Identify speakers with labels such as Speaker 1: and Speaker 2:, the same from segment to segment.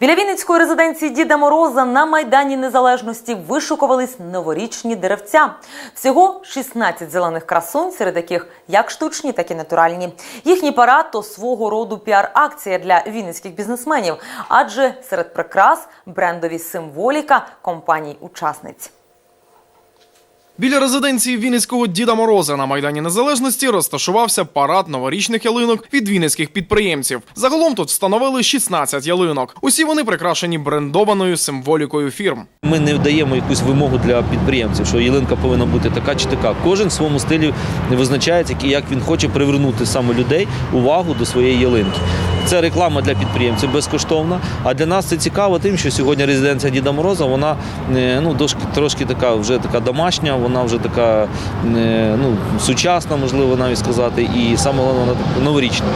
Speaker 1: Біля Вінницької резиденції Діда Мороза на Майдані Незалежності вишукувались новорічні деревця. Всього 16 зелених красунь, серед яких як штучні, так і натуральні. Їхній парад то свого роду піар-акція для вінницьких бізнесменів, адже серед прикрас брендові символіка компаній-учасниць.
Speaker 2: Біля резиденції Вінницького Діда Мороза на Майдані Незалежності розташувався парад новорічних ялинок від вінницьких підприємців. Загалом тут встановили 16 ялинок. Усі вони прикрашені брендованою символікою фірм.
Speaker 3: Ми не даємо якусь вимогу для підприємців, що ялинка повинна бути така чи така. Кожен в своєму стилі визначається, як він хоче привернути саме людей увагу до своєї ялинки. Це реклама для підприємців безкоштовна. А для нас це цікаво тим, що сьогодні резиденція Діда Мороза вона е, ну трошки, така вже така домашня, вона вже така е, ну сучасна, можливо навіть сказати, і саме вона новорічна.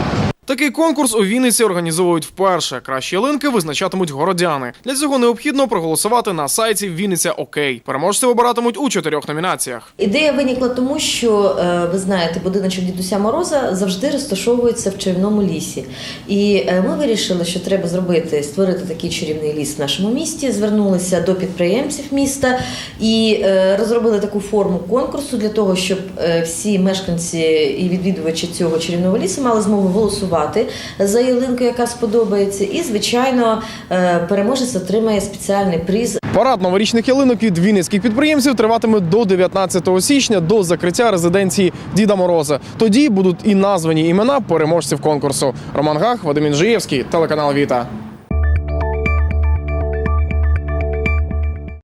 Speaker 2: Такий конкурс у Вінниці організовують вперше. Кращі ялинки визначатимуть городяни. Для цього необхідно проголосувати на сайті Вінниця Окей. Переможців обиратимуть у чотирьох номінаціях.
Speaker 4: Ідея виникла тому, що е, ви знаєте, будиночок дідуся Мороза завжди розташовується в чарівному лісі. І е, ми вирішили, що треба зробити, створити такий чарівний ліс в нашому місті. Звернулися до підприємців міста і е, розробили таку форму конкурсу для того, щоб всі мешканці і відвідувачі цього чарівного лісу мали змогу голосувати за ялинку, яка сподобається. І, звичайно, е, переможець отримає спеціальний приз
Speaker 2: Парад новорічних ялинок від вінницьких підприємців триватиме до 19 січня до закриття резиденції Діда Мороза. Тоді будуть і названі імена переможців конкурсу. Роман Гах, Вадим Інжиєвський, телеканал Віта.